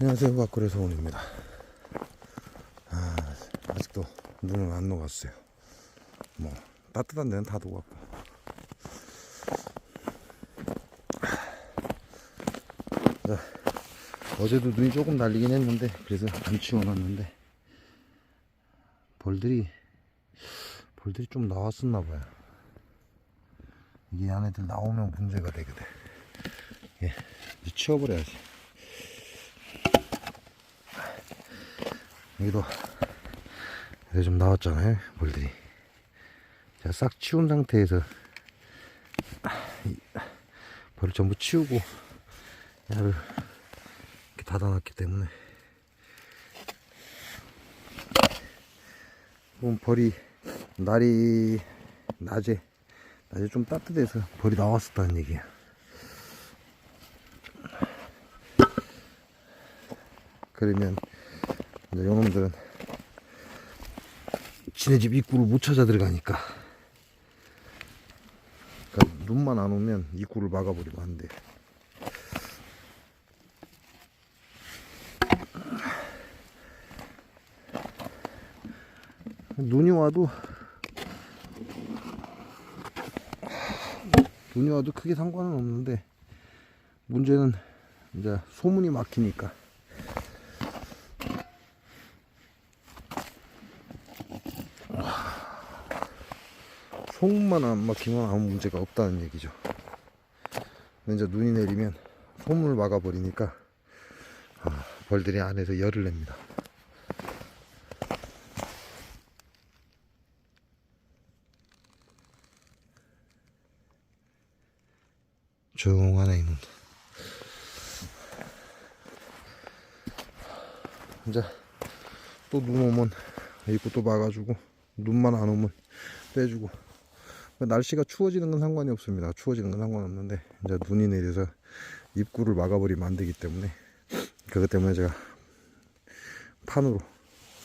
안녕하세요. 박구레 서원입니다. 아, 아직도 눈은 안 녹았어요. 뭐 따뜻한 데는 다 녹았고. 자, 어제도 눈이 조금 날리긴 했는데 그래서 안 치워놨는데 벌들이 벌들이 좀 나왔었나 봐요. 이게 안에들 나오면 문제가 되거든. 예, 이제 치워버려야지 여기도 좀 나왔잖아요 벌들이. 제가 싹 치운 상태에서 이 벌을 전부 치우고 야를 이렇게 닫아놨기 때문에 그럼 벌이 날이 낮에 낮에 좀 따뜻해서 벌이 나왔었다는 얘기야. 그러면 이제 요놈들은 지네 집 입구를 못 찾아 들어가니까 그러니까 눈만 안 오면 입구를 막아버리면 안 돼. 눈이 와도 눈이 와도 크게 상관은 없는데 문제는 이제 소문이 막히니까 소문만 안 막히면 아무 문제가 없다는 얘기죠. 이제 눈이 내리면 소문을 막아버리니까 아, 벌들이 안에서 열을 냅니다. 조용하네 이놈. 이제 또 눈 오면 입구 또 막아주고 눈만 안 오면 빼주고 날씨가 추워지는 건 상관이 없습니다. 추워지는 건 상관없는데 이제 눈이 내려서 입구를 막아버리면 안 되기 때문에 그것 때문에 제가 판으로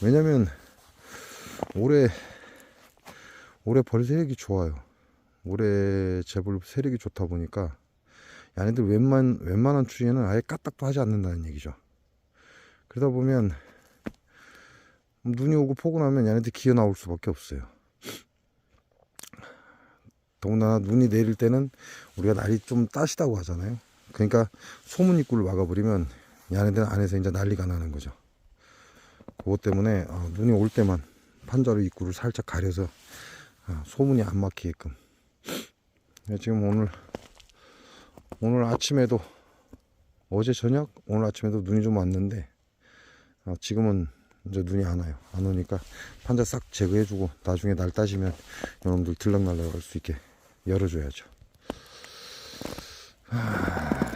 왜냐면 올해 올해 벌 세력이 좋아요. 올해 재벌 세력이 좋다 보니까 얘네들 웬만 웬만한 추위에는 아예 까딱도 하지 않는다는 얘기죠. 그러다 보면 눈이 오고 포근하면 얘네들 기어 나올 수밖에 없어요. 더군다나 눈이 내릴 때는 우리가 날이 좀 따시다고 하잖아요. 그러니까 소문 입구를 막아버리면 얘네들은 안에서 이제 난리가 나는 거죠. 그것 때문에 어, 눈이 올 때만 판자로 입구를 살짝 가려서 어, 소문이 안 막히게끔. 네, 지금 오늘 오늘 아침에도 어제 저녁 오늘 아침에도 눈이 좀 왔는데 어, 지금은 이제 눈이 안 와요. 안 오니까 판자 싹 제거해주고 나중에 날 따시면 이놈들 들락날락 할 수 있게 열어줘야죠. 하...